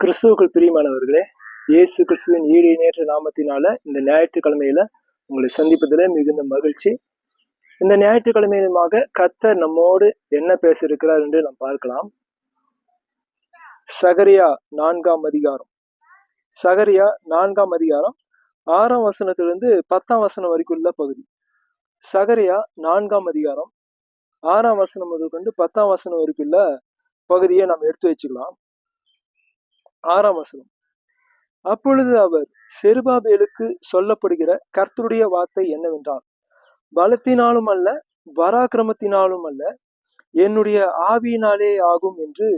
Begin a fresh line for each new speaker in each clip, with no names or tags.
கிறிஸ்துவுக்குள் பிரியமானவர்களே இயேசு கிறிஸ்துவின் ஈடு நேற்ற நாமத்தினால இந்த ஞாயிற்றுக்கிழமையில உங்களை சந்திப்பதில் மிகுந்த மகிழ்ச்சி. இந்த ஞாயிற்றுக்கிழமையுமாக கத்தர் நம்மோடு என்ன பேச இருக்கிறார் என்று நாம் பார்க்கலாம். சகரியா நான்காம் அதிகாரம். சகரியா நான்காம் அதிகாரம் ஆறாம் வசனத்திலிருந்து பத்தாம் வசனம் வரைக்கும் உள்ள பகுதி. சகரியா நான்காம் அதிகாரம் ஆறாம் வசனம் முதல் கொண்டு பத்தாம் வசனம் வரைக்கும் உள்ள பகுதியை நாம் எடுத்து வச்சுக்கலாம். ஆறாம் வசனம். அப்பொழுது அவர் செருபாபேலுக்கு சொல்லப்படுகிற கர்த்தருடைய வார்த்தை என்னவென்றால் பலத்தினாலும் அல்ல பராக்கிரமத்தினாலும் அல்ல என்னுடைய ஆவியினாலே ஆகும் என்று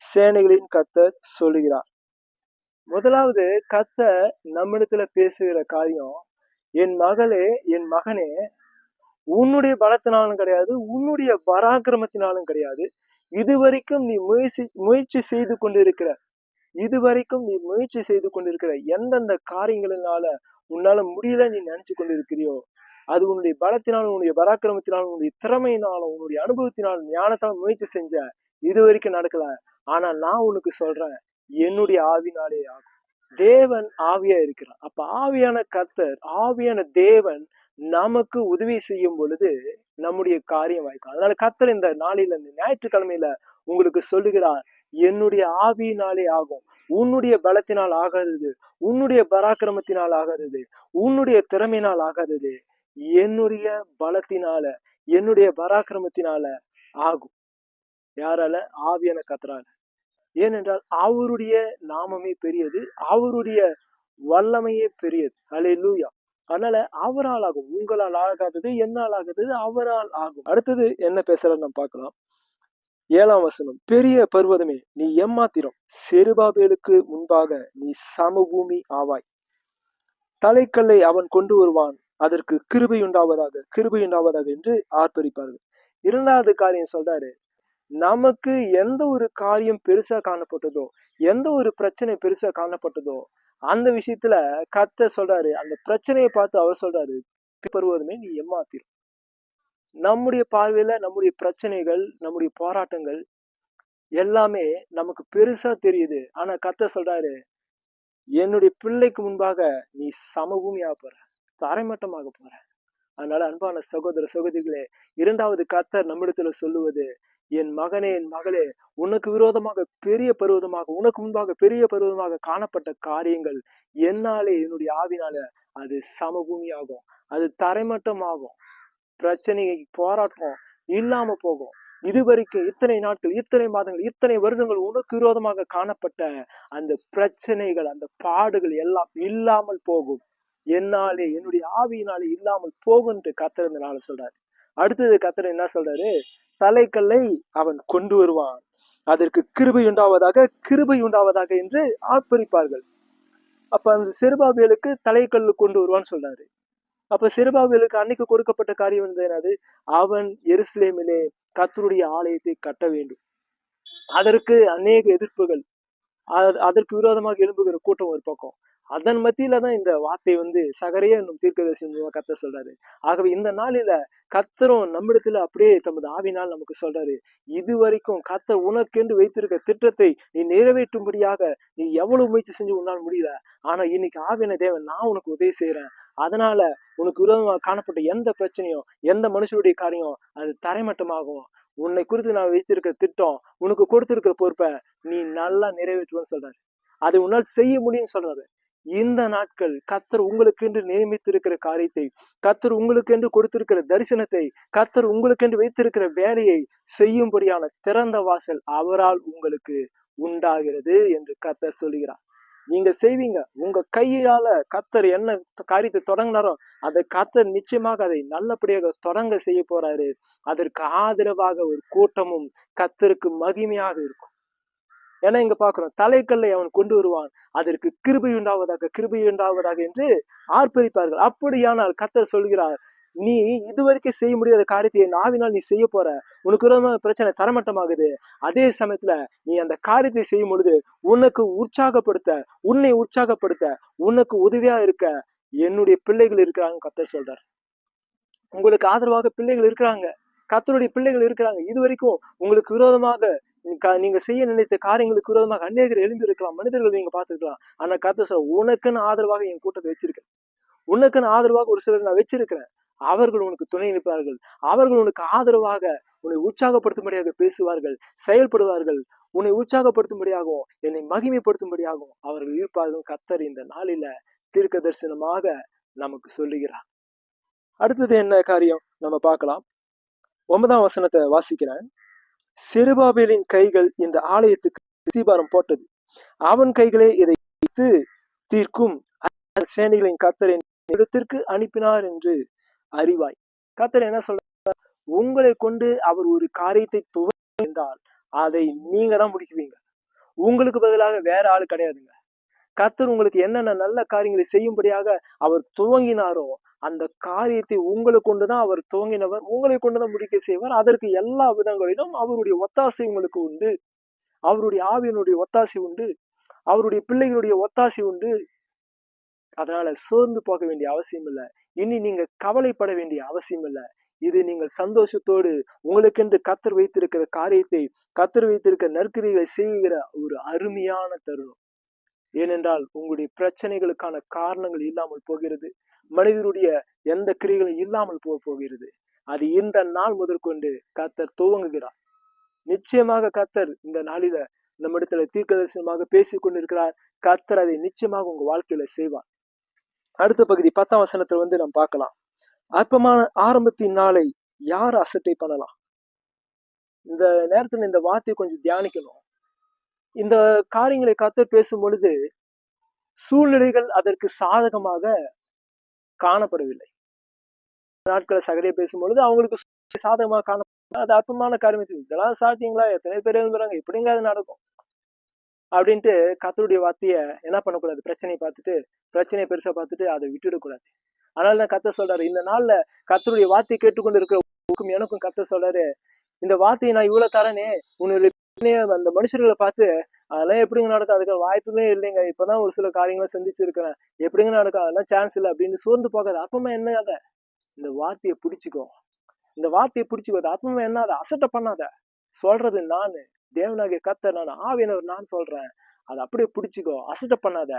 சேனைகளின் கத்தர் சொல்லுகிறார். முதலாவது கத்த நம்மிடத்துல பேசுகிற காரியம் என் மகளே என் மகனே உன்னுடைய பலத்தினாலும் கிடையாது உன்னுடைய பராக்கிரமத்தினாலும் கிடையாது இதுவரைக்கும் நீ முயற்சி முயற்சி செய்து கொண்டிருக்கிற இதுவரைக்கும் நீ முயற்சி செய்து கொண்டிருக்கிற எந்தெந்த காரியங்களினால உன்னால முடியல நீ நினைச்சு கொண்டிருக்கிறியோ? அது உன்னுடைய பலத்தினாலும் உன்னுடைய பராக்கிரமத்தினாலும் உன்னுடைய திறமையினாலும் உன்னுடைய அனுபவத்தினாலும் ஞானத்தாலும் முயற்சி செஞ்ச இது வரைக்கும் நடக்கல. ஆனா நான் உனக்கு சொல்றேன் என்னுடைய ஆவினாலே ஆகும். தேவன் ஆவியா இருக்கிறான் அப்ப ஆவியான கர்த்தர் ஆவியான தேவன் நமக்கு உதவி செய்யும் பொழுது நம்முடைய காரியம் வாய்க்கும். அதனால கத்தர் இந்த நாளில இந்த ஞாயிற்றுக்கிழமையில உங்களுக்கு சொல்லுகிறார் என்னுடைய ஆவியினாலே ஆகும். உன்னுடைய பலத்தினால் ஆகாதது. உன்னுடைய பராக்கிரமத்தினால் ஆகாதது. உன்னுடைய திறமையினால் ஆகாதது. என்னுடைய பலத்தினால என்னுடைய பராக்கிரமத்தினால ஆகும். யாரால? ஆவியான கத்தரால ஏனென்றால் அவருடைய நாமமே பெரியது. அவருடைய வல்லமையே பெரியது. அலே லூயா அதனால அவரால் ஆகும். உங்களால் ஆகாதது என்னால் ஆகாதது அவரால் ஆகும். அடுத்தது என்ன பேசுற நம்ம பார்க்கலாம். ஏழாம் வசனம் பெரிய பர்வதமே நீ எம்மாத்திரம் செருபாபேலுக்கு முன்பாக நீ சமபூமி ஆவாய். தலைக்கல்லை அவன் கொண்டு வருவான் அதற்கு கிருபை உண்டாவதாக கிருபை உண்டாவதாக என்று ஆர்ப்பரிப்பார்கள். இரண்டாவது காரியம் சொல்றாரு நமக்கு எந்த ஒரு காரியம் பெருசா காணப்பட்டதோ எந்த ஒரு பிரச்சனை பெருசா காணப்பட்டதோ அந்த விஷயத்துல கத்த சொல்றாரு அந்த பிரச்சனையை பார்த்து அவர் சொல்றாரு பருவதுமே நீ எம்மாத்திரம் நம்முடைய பார்வையில நம்முடைய பிரச்சனைகள் நம்முடைய போராட்டங்கள் எல்லாமே நமக்கு பெருசா தெரியுது. ஆனா கத்த சொல்றாரு என்னுடைய பிள்ளைக்கு முன்பாக நீ சமபூமியாக போற தரைமட்டமாக போற. அதனால அன்பான சகோதர சகோதரிகளே இரண்டாவது கத்தர் நம்மிடத்துல சொல்லுவது என் மகனே என் மகளே உனக்கு விரோதமாக பெரிய பருவதமாக உனக்கு முன்பாக பெரிய பருவதமாக காணப்பட்ட காரியங்கள் என்னாலே என்னுடைய ஆவினால அது சமபூமியாகும் அது தரைமட்டமாகும். பிரச்சனை போராட்டம் இல்லாம போகும். இதுவரைக்கும் இத்தனை நாட்கள் இத்தனை மாதங்கள் இத்தனை வருடங்கள் உனக்கு விரோதமாக காணப்பட்ட அந்த பிரச்சனைகள் அந்த பாடுகள் எல்லாம் இல்லாமல் போகும். என்னாலே என்னுடைய ஆவியினாலே இல்லாமல் போகும் என்று கத்தர் இந்த நாள் சொல்றாரு. அடுத்தது கத்தர் என்ன சொல்றாரு? தலைக்கல்லை அவன் கொண்டு வருவான். அதற்கு கிருபை உண்டாவதாக கிருபை உண்டாவதாக என்று ஆர்ப்பரிப்பார்கள் அப்ப அந்த சிறுபாபியலுக்கு தலைக்கல்லு கொண்டு வருவான்னு சொல்றாரு. அப்ப சிறுபாவிலுக்கு அன்னைக்கு கொடுக்கப்பட்ட காரியம் வந்து என்னது? அவன் எருசலேமிலே கத்தருடைய ஆலயத்தை கட்ட வேண்டும். அதற்கு அநேக எதிர்ப்புகள் அதற்கு விரோதமாக எழும்புகிற கூட்டம் ஒரு பக்கம். அதன் மத்தியில தான் இந்த வார்த்தை வந்து சகரைய என்னும் தீர்க்கதரிசி மூலமா கத்த சொல்றாரு. ஆகவே இந்த நாளில கத்தரும் நம்மிடத்துல அப்படியே தமது ஆவினால் நமக்கு சொல்றாரு இது வரைக்கும் கத்த உனக்கென்று வைத்திருக்க திட்டத்தை நீ நிறைவேற்றும்படியாக நீ எவ்வளவு முயற்சி செஞ்சு உன்னால் முடியல. ஆனா இன்னைக்கு ஆவின தேவன் நான் உனக்கு உதவி செய்யறேன் அதனால உனக்கு விரோதமாக காணப்பட்ட எந்த பிரச்சனையும் எந்த மனுஷனுடைய காரியம் அது தரைமட்டமாகும். உன்னை குறித்து நான் வைத்திருக்கிற திட்டம் உனக்கு கொடுத்திருக்கிற பொறுப்பை நீ நல்லா நிறைவேற்றுவேன்னு சொல்றாரு. அதை உன்னால் செய்ய முடியும்னு சொல்றாரு. இந்த நாட்கள் கத்தர் உங்களுக்கு என்று நியமித்திருக்கிற காரியத்தை கத்தர் உங்களுக்கு என்று கொடுத்திருக்கிற தரிசனத்தை கத்தர் உங்களுக்கு என்று வைத்திருக்கிற வேலையை செய்யும்படியான திறந்த வாசல் அவரால் உங்களுக்கு உண்டாகிறது என்று கத்தர் சொல்லுகிறார். நீங்க செய்வீங்க. உங்க கையால கத்தர் என்ன காரியத்தை தொடங்கினாரோ அதை கத்தர் நிச்சயமாக அதை நல்லபடியாக தொடங்க செய்ய போறாரு. அதற்கு ஆதரவாக ஒரு கூட்டமும் கத்தருக்கு மகிமையாக இருக்கும். ஏன்னா இங்க பாக்குறோம் தலைக்கல்லை அவன் கொண்டு வருவான். அதற்கு கிருபை உண்டாவதாக கிருபை உண்டாவதாக என்று ஆர்ப்பரிப்பார்கள். அப்படியானால் கத்தர் சொல்கிறார் நீ இதுவரைக்கும் செய்ய முடியாத காரியத்தை நாவினால் நீ செய்ய போற. உனக்கு விரோதமான பிரச்சனை தரமட்டமாகுது. அதே சமயத்துல நீ அந்த காரியத்தை செய்யும் பொழுது உனக்கு உற்சாகப்படுத்த உன்னை உற்சாகப்படுத்த உனக்கு உதவியா இருக்க என்னுடைய பிள்ளைகள் இருக்கிறாங்க கத்தர் சொல்றார். உங்களுக்கு ஆதரவாக பிள்ளைகள் இருக்கிறாங்க. கத்தருடைய பிள்ளைகள் இருக்கிறாங்க. இது வரைக்கும் உங்களுக்கு விரோதமாக நீ நீங்க செய்ய நினைத்த காரியங்களுக்கு விரோதமாக அநேகர் எழும்பி இருக்கலாம் மனிதர்கள் நீங்க பார்த்துருக்கலாம். ஆனா கத்த சொல்ல உனக்குன்னு ஆதரவாக என் கூட்டத்தை வச்சிருக்கேன். உனக்குன்னு ஆதரவாக ஒரு சிலர் நான் வச்சிருக்கிறேன். அவர்கள் உனக்கு துணை நிற்பார்கள். அவர்கள் உனக்கு ஆதரவாக உன்னை உற்சாகப்படுத்தும்படியாக பேசுவார்கள் செயல்படுவார்கள். உன்னை உற்சாகப்படுத்தும்படியாகவும் என்னை மகிமைப்படுத்தும்படியாகவும் அவர்கள் இருப்பார்கள். கத்தர் இந்த நாளில தீர்க்க தரிசனமாக நமக்கு சொல்லுகிறார். அடுத்தது என்ன காரியம்? நம்ம பார்க்கலாம். ஒன்பதாம் வசனத்தை வாசிக்கிறேன். சிறுபாபேலின் கைகள் இந்த ஆலயத்துக்கு தீபாரம் போட்டது. அவன் கைகளே இதை வைத்து தீர்க்கும். சேனைகளின் கத்தரின் இடத்திற்கு அனுப்பினார் என்று அறிவாய். கத்தர் என்ன சொல்ற உங்களை கொண்டு அவர் ஒரு காரியத்தை துவங்க என்றால் அதை நீங்க தான் முடிக்குவீங்க. உங்களுக்கு பதிலாக வேற ஆள் கிடையாதுங்க. கத்தர் உங்களுக்கு என்னென்ன நல்ல காரியங்களை செய்யும்படியாக அவர் துவங்கினாரோ அந்த காரியத்தை உங்களை கொண்டுதான் அவர் துவங்கினவர் உங்களை கொண்டுதான் முடிக்க செய்வார். அதற்கு எல்லா விதங்களிலும் அவருடைய ஒத்தாசை உங்களுக்கு உண்டு. அவருடைய ஆவியனுடைய ஒத்தாசை உண்டு. அவருடைய பிள்ளைகளுடைய ஒத்தாசை உண்டு. அதனால சோர்ந்து போக வேண்டிய அவசியம் இல்லை. இனி நீங்க கவலைப்பட வேண்டிய அவசியம் இல்லை. இது நீங்கள் சந்தோஷத்தோடு உங்களுக்கென்று கத்தர் வைத்திருக்கிற காரியத்தை கத்தர் வைத்திருக்கிற நற்கிரிகளை செய்கிற ஒரு அருமையான தருணம். ஏனென்றால் உங்களுடைய பிரச்சனைகளுக்கான காரணங்கள் இல்லாமல் போகிறது. மனிதருடைய எந்த கிரிகளும் இல்லாமல் போக போகிறது. அது இந்த நாள் முதற்கொண்டு கத்தர் துவங்குகிறார். நிச்சயமாக கத்தர் இந்த நாளில நம்மிடத்துல தீர்க்கதரிசனமாக பேசிக் கொண்டிருக்கிறார் கத்தர் அதை நிச்சயமாக உங்க வாழ்க்கையில செய்வார். அடுத்த பகுதி பத்தாம் வசனத்துல வந்து நம்ம பார்க்கலாம். அற்பமான ஆரம்பத்தின் நாளை யார் அசட்டை பண்ணலாம்? இந்த நேரத்துல இந்த வார்த்தையை கொஞ்சம் தியானிக்கணும். இந்த காரியங்களை கத்தர் பேசும் பொழுது சூழ்நிலைகள் அதற்கு சாதகமாக காணப்படவில்லை. நாட்களை சகதையை பேசும் பொழுது அவங்களுக்கு சாதகமாக காண அது அற்பமான காரியம். இதெல்லாம் சாத்தியங்களா? எத்தனை பேர் எழுந்துறாங்க எப்படிங்க அது நடக்கும். அப்படின்ட்டு கத்தருடைய வார்த்தைய என்ன பண்ணக்கூடாது? பிரச்சனையை பார்த்துட்டு பிரச்சனையை பெருசா பார்த்துட்டு அதை விட்டுடக்கூடாது. அதனால தான் கத்த சொல்றாரு இந்த நாள்ல கத்தருடைய வார்த்தையை கேட்டுக்கொண்டு இருக்கிற எனக்கும் கத்த சொல்றாரு இந்த வார்த்தையை நான் இவ்வளவு தரேனே உன்னுடைய அந்த மனுஷர்களை பார்த்து அதெல்லாம் எப்படிங்க நடக்கும்? அதுக்கு வாய்ப்புமே இல்லைங்க. இப்பதான் ஒரு சில காரியங்களை சந்திச்சிருக்கிறேன். எப்படிங்க நடக்கும்? அதெல்லாம் சான்ஸ் இல்லை அப்படின்னு சோர்ந்து போகாது. அப்பமா என்ன அதை இந்த வார்த்தையை பிடிச்சிக்கோ. இந்த வார்த்தையை பிடிச்சிக்கோ. அது ஆத்மமா என்ன அதை அசட்ட பண்ணாத. சொல்றது நானு. தேவனாகிய கத்த நான் ஆவியனவர் நான் சொல்றேன். அதை அப்படியே பிடிச்சிக்கோ அசட்ட பண்ணாத.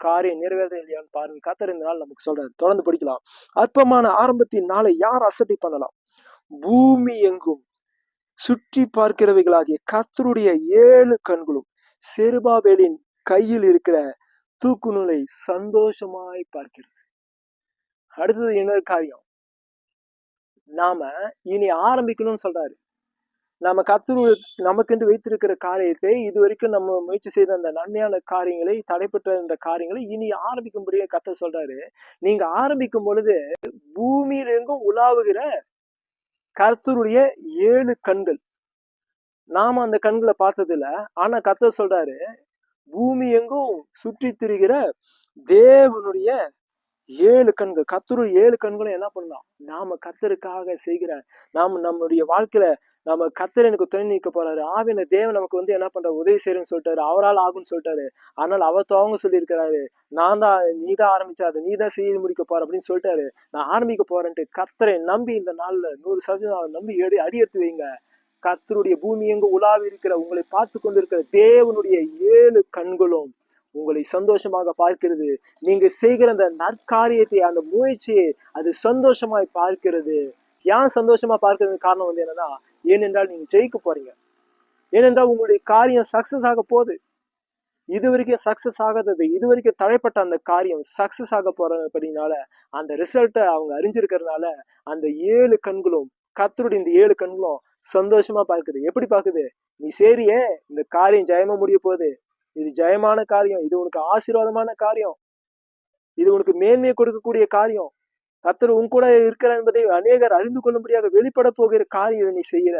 காரியம் நிறைவேற இல்லையான்னு பாருங்க கத்தர் இந்த நாள் நமக்கு சொல்றாரு. தொடர்ந்து படிக்கலாம். அற்பமான ஆரம்பத்தின் நாளை யார் அசட்டை பண்ணலாம்? பூமி எங்கும். சுற்றி பார்க்கிறவைகளாகிய கத்தருடைய ஏழு கண்களும் செருபாபேலின் கையில் இருக்கிற தூக்கு நூலை சந்தோஷமாய் பார்க்கிறது. அடுத்தது இன்னொரு காரியம். நாம இனி ஆரம்பிக்கணும்னு சொல்றாரு. நம்ம கத்துரு நமக்கென்று வைத்திருக்கிற காரியத்தை இது வரைக்கும் நம்ம முயற்சி செய்த அந்த நன்மையான காரியங்களை தடைப்பட்ட இந்த காரியங்களை இனி ஆரம்பிக்கும்படியே கத்த சொல்றாரு. நீங்க ஆரம்பிக்கும் பொழுது பூமியில எங்கும் உலாவுகிற கர்த்தருடைய ஏழு கண்கள். நாம அந்த கண்களை பார்த்ததில்ல. ஆனா கத்த சொல்றாரு பூமி எங்கும் சுற்றி திரிகிற தேவனுடைய ஏழு கண்கள். கத்தருடைய ஏழு கண்களும் என்ன பண்ணலாம் நாம கத்தருக்காக செய்கிற நாம நம்முடைய வாழ்க்கையில நம்ம கத்தர் எனக்கு துணை நிற்க போறாரு. ஆவின தேவன் நமக்கு வந்து என்ன பண்ற உதவி செய்யறேன்னு சொல்லிட்டாரு. அவரால் ஆகும்னு சொல்லிட்டாரு. ஆனால் அவர் துவங்க சொல்லியிருக்கிறாரு. நான் தான் நீ தான் ஆரம்பிச்சாது. நீ தான் செய்து முடிக்க போற அப்படின்னு சொல்லிட்டாரு. நான் ஆரம்பிக்க போறேன்ட்டு கத்தரை நம்பி இந்த நாள்ல நூறு சதவீதம் அவரை நம்பி எடு அடி எடுத்து வைங்க. கத்தருடைய பூமி எங்கு உலாவி இருக்கிற உங்களை பார்த்து கொண்டிருக்கிற தேவனுடைய ஏழு கண்களும் உங்களை சந்தோஷமாக பார்க்கிறது. நீங்க செய்கிற அந்த நற்காரியத்தை அந்த முயற்சியை அது சந்தோஷமாய் பார்க்கிறது. ஏன் சந்தோஷமா பார்க்கறதுக்கு காரணம் வந்து என்னன்னா ஏனென்றால் நீங்க ஜெயிக்க போறீங்க. ஏனென்றால் உங்களுடைய காரியம் சக்சஸ் ஆக போகுது. இது வரைக்கும் சக்சஸ் ஆகாதது இது வரைக்கும் தடைப்பட்ட அந்த காரியம் சக்சஸ் ஆக போறபடினால அந்த ரிசல்ட்டை அவங்க அறிஞ்சிருக்கிறதுனால அந்த ஏழு கண்களும் கத்தருடைய இந்த ஏழு கண்களும் சந்தோஷமா பார்க்குது. எப்படி பார்க்குது? நீ சரியே இந்த காரியம் ஜெயமா முடிய போகுது. இது ஜெயமான காரியம் இது உனக்கு ஆசீர்வாதமான காரியம். இது உனக்கு மேன்மையை கொடுக்கக்கூடிய காரியம். கத்தர் உன் கூட இருக்கிற என்பதை அநேகர் அறிந்து கொள்ளும்படியாக வெளிப்பட போகிற காரியம் நீ செய்யற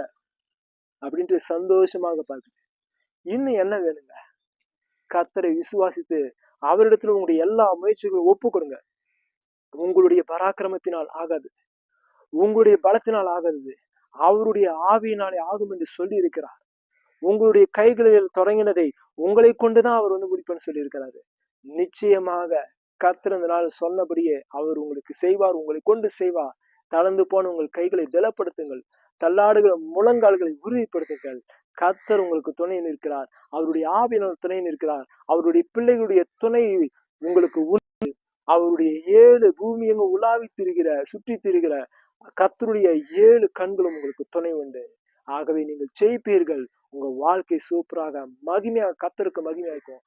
அப்படின்ட்டு சந்தோஷமாக பார்க்குது. இன்னும் என்ன வேணுங்க? கத்தரை விசுவாசித்து அவரிடத்துல உங்களுடைய எல்லா முயற்சிகளும் ஒப்பு கொடுங்க. உங்களுடைய பராக்கிரமத்தினால் ஆகாது. உங்களுடைய பலத்தினால் ஆகாது. அவருடைய ஆவியினாலே ஆகும் என்று சொல்லி இருக்கிறார் உங்களுடைய கைகளில் தொடங்கினதை உங்களை கொண்டுதான் அவர் வந்து முடிப்பேன்னு சொல்லி இருக்கிறாரு நிச்சயமாக கத்திரந்த நாள் சொன்னபடியே அவர் உங்களுக்கு செய்வார் உங்களை கொண்டு செய்வார். தளர்ந்து போன உங்கள் கைகளை திலப்படுத்துங்கள் தள்ளாடுகிற முழங்கால்களை உறுதிப்படுத்துங்கள். கத்தர் உங்களுக்கு துணை நிற்கிறார். அவருடைய ஆவியினர் துணை நிற்கிறார். அவருடைய பிள்ளைகளுடைய துணை உங்களுக்கு உண்டு அவருடைய ஏழு பூமி எங்க உலாவி திரிகிற சுற்றி திரிகிற கத்தருடைய ஏழு கண்களும் உங்களுக்கு துணை உண்டு. ஆகவே நீங்கள் ஜெயிப்பீர்கள். உங்க வாழ்க்கை சூப்பராக மகிமையாக கத்தருக்கு மகிமையா இருக்கும்.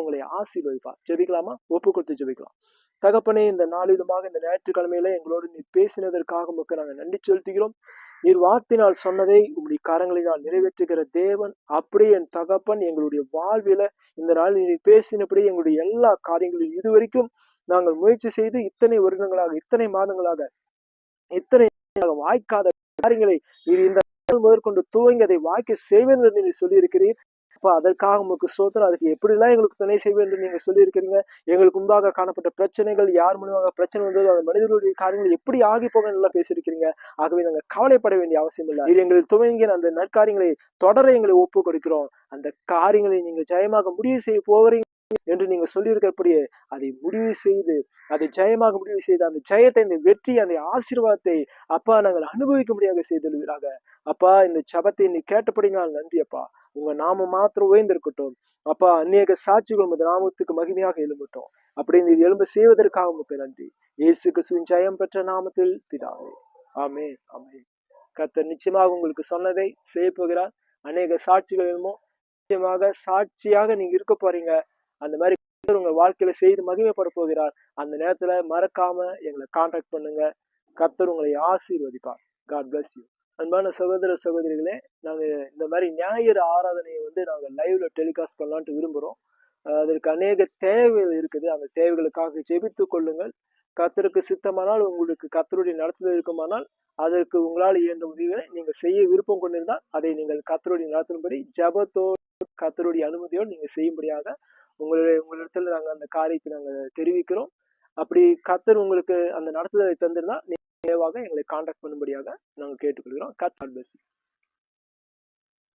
உங்களை ஆசீர்வதிப்பார். ஜெபிக்கலாமா? ஒப்பு கொடுத்து ஜெபிக்கலாம். தகப்பனே இந்த நாளிலுமாக இந்த ஞாயிற்றுக்கிழமையில எங்களோடு நீ பேசினதற்காக உங்களுக்கு நாங்கள் நன்றி செலுத்துகிறோம். நீர் வார்த்தினால் சொன்னதை உங்களுடைய கரங்களினால் நிறைவேற்றுகிற தேவன் அப்படியே என் தகப்பன் எங்களுடைய வாழ்வில இந்த நாள் நீ பேசினபடி எங்களுடைய எல்லா காரியங்களையும் இதுவரைக்கும் நாங்கள் முயற்சி செய்து இத்தனை வருடங்களாக இத்தனை மாதங்களாக இத்தனை வாய்க்காத காரியங்களை இது இந்த முதற்கொண்டு துவங்கி அதை வாக்கி செய்வேன் என்று நீ சொல்லியிருக்கிறீர். அப்ப அதற்காக உங்களுக்கு சோதனை அதுக்கு எப்படிலாம் எங்களுக்கு துணை செய்வேன் என்று நீங்க சொல்லியிருக்கிறீங்க. எங்களுக்கு முன்பாக காணப்பட்ட பிரச்சனைகள் யார் மூலமாக பிரச்சனை வந்ததோ அந்த மனிதர்களுடைய காரியங்கள் எப்படி ஆகி போக நல்லா பேசியிருக்கிறீங்க. ஆகவே நாங்கள் கவலைப்பட வேண்டிய அவசியம் இல்லை. இது எங்களுக்கு துவங்கி அந்த நற்காரியங்களை தொடர எங்களை ஒப்பு கொடுக்கிறோம் அந்த காரியங்களை நீங்க ஜெயமாக முடிவு செய்ய போகிறீங்க. என்று நீங்க சொல்லியிருக்கிறபடியே அதை முடிவு செய்து அதை ஜெயமாக முடிவு செய்து அந்த ஜெயத்தை இந்த வெற்றி அந்த ஆசீர்வாதத்தை அப்பா நாங்கள் அனுபவிக்க முடியாத செய்துள்ளாக அப்பா இந்த சபத்தை நீ கேட்டபடினால் நன்றி அப்பா. உங்க நாம மாத்திரம் உயர்ந்திருக்கட்டும். அப்பா அநேக சாட்சிகள் உமது நாமத்துக்கு மகிமையாக எழும்பட்டும். அப்படின்னு நீ எழும்ப செய்வதற்காக உமக்கு நன்றி. இயேசு கிறிஸ்துவின் ஜெயம் பெற்ற நாமத்தில் பிதாவே. ஆமே ஆமே கர்த்தர் நிச்சயமாக உங்களுக்கு சொன்னதை செய்ய போகிறார் அநேக சாட்சிகள் எழுமோ நிச்சயமாக சாட்சியாக நீங்க இருக்க போறீங்க. அந்த மாதிரி கர்த்தர் உங்க வாழ்க்கையில செய்து மகிமைப்பட போகிறார் அந்த நேரத்துல மறக்காம எங்களை கான்டாக்ட் பண்ணுங்க. கத்தர் உங்களை ஆசீர்வதிப்பார். காட் பிளஸ் யூ அன்பான சகோதர சகோதரிகளே நாங்கள் இந்த மாதிரி ஞாயிறு ஆராதனையை வந்து நாங்கள் லைவ்ல டெலிகாஸ்ட் பண்ணலான்ட்டு விரும்புகிறோம் அதற்கு அநேக தேவைகள் இருக்குது. அந்த தேவைகளுக்காக ஜெபித்து கொள்ளுங்கள். கத்தருக்கு சித்தமானால் உங்களுக்கு கத்தருடைய நடத்துதல் இருக்குமானால் அதற்கு உங்களால் இயன்ற உதவிகளை நீங்கள் செய்ய விருப்பம் கொண்டிருந்தால் அதை நீங்கள் கத்தருடைய நடத்தும்படி ஜபத்தோடு கத்தருடைய அனுமதியோடு நீங்கள் செய்யும்படியாக உங்களுடைய உங்களிடத்துல நாங்கள் அந்த காரியத்தை நாங்கள் தெரிவிக்கிறோம் அப்படி கர்த்தர் உங்களுக்கு அந்த நடத்துதலை தந்திருந்தா நேவாக எங்களை காண்டாக்ட் பண்ணும்படியாக நாங்கள் கேட்டுக்கொள்கிறோம் கத் bless.